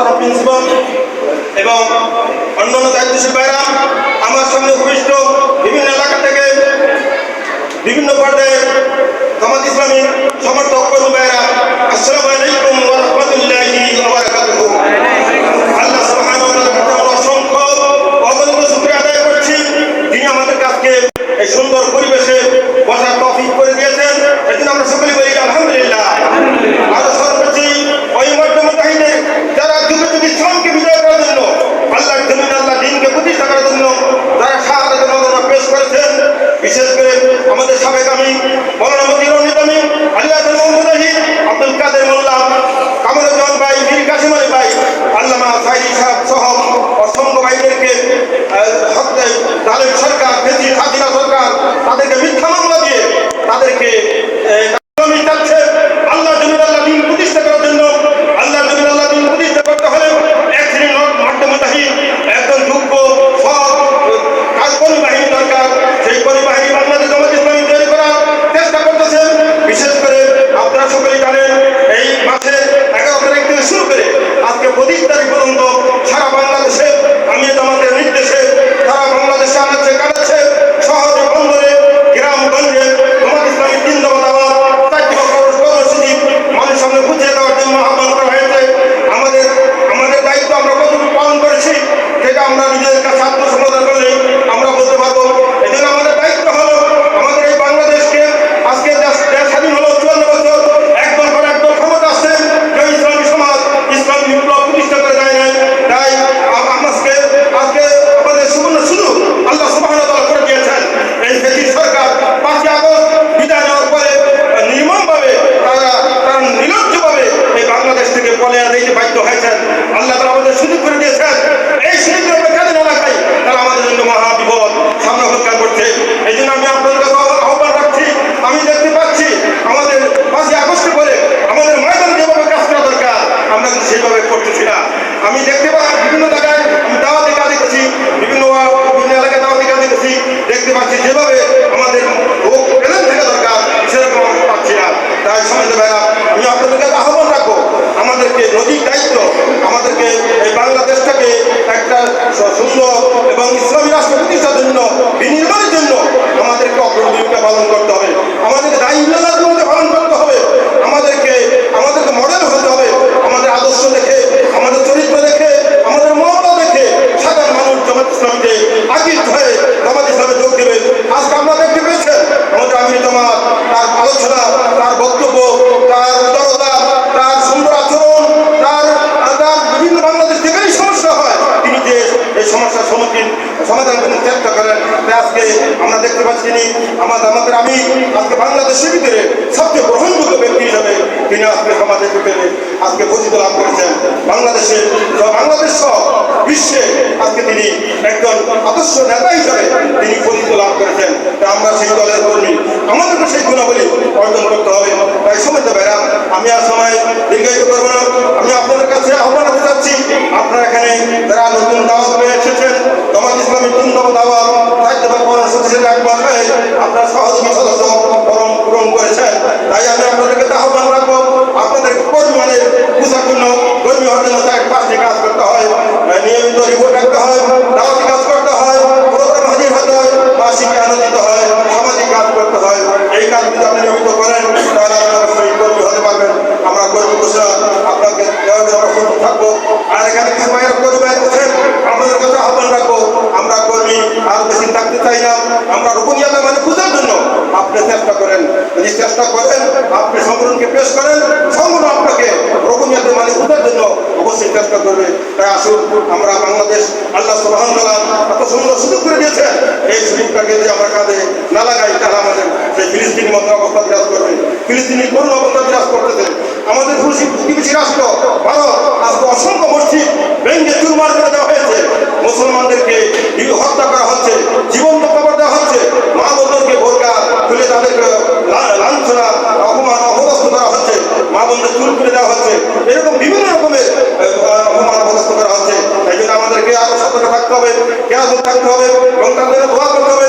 প্রধান প্রিন্সিপাল এবং অন্যান্য দায়িত্বশীল ভাইরা আমার সঙ্গে উপবিষ্ট বিভিন্ন এলাকা থেকে বিভিন্ন পর্যায়ে সাবেক আমি মৌলানা আমি দেখতে পাচ্ছি সমাধানগুলি চেষ্টা করেন। তাই আজকে আমরা দেখতে পাচ্ছি নি, আমাদের আমাদের আমি আজকে বাংলাদেশের ভিতরে সবচেয়ে গ্রহণযোগ্য ব্যক্তি হিসাবে তিনি আজকে সমাজের ভিতরে আজকে পরিচিত লাভ করেছেন। বাংলাদেশে বাংলাদেশ সহ বিশ্বে আজকে তিনি একজন আদর্শ নেতা হিসাবে তিনি পরিচিত যারা এখানে পরিবার আছেন আপনাদের কাছে আহ্বান আমরা কর্মী, আর বেশি থাকতে চাই না। আমরা রুকুনিয়াতে মানে খুঁজার জন্য। আপনি চেষ্টা করেন। চেষ্টা করেন, আপনি সংগঠনকে পেশ করেন, সংগঠন আপনাকে রুকুনিয়াতে মানে খুঁজার জন্য অবশ্যই চেষ্টা করবে। তাই আমরা বাংলাদেশ আল্লাহ সোহান এত সুন্দর সুযোগ করে দিয়েছে। এই সুযোগটাকে যদি আমরা কাঁধে না লাগাই আমাদের সেই ফিলিস্তিনি মতো অবস্থা বিরাজ করবে। ফিলিস্তিনি কোন অবস্থা বিরাজ করতেছে। আমাদের প্রতিবেশী রাষ্ট্র, ভারত আজকে অসংখ্য আপনাকে থাকতে হবে কেয়ার থাকতে হবে এবং তাদের দোয়া করতে হবে।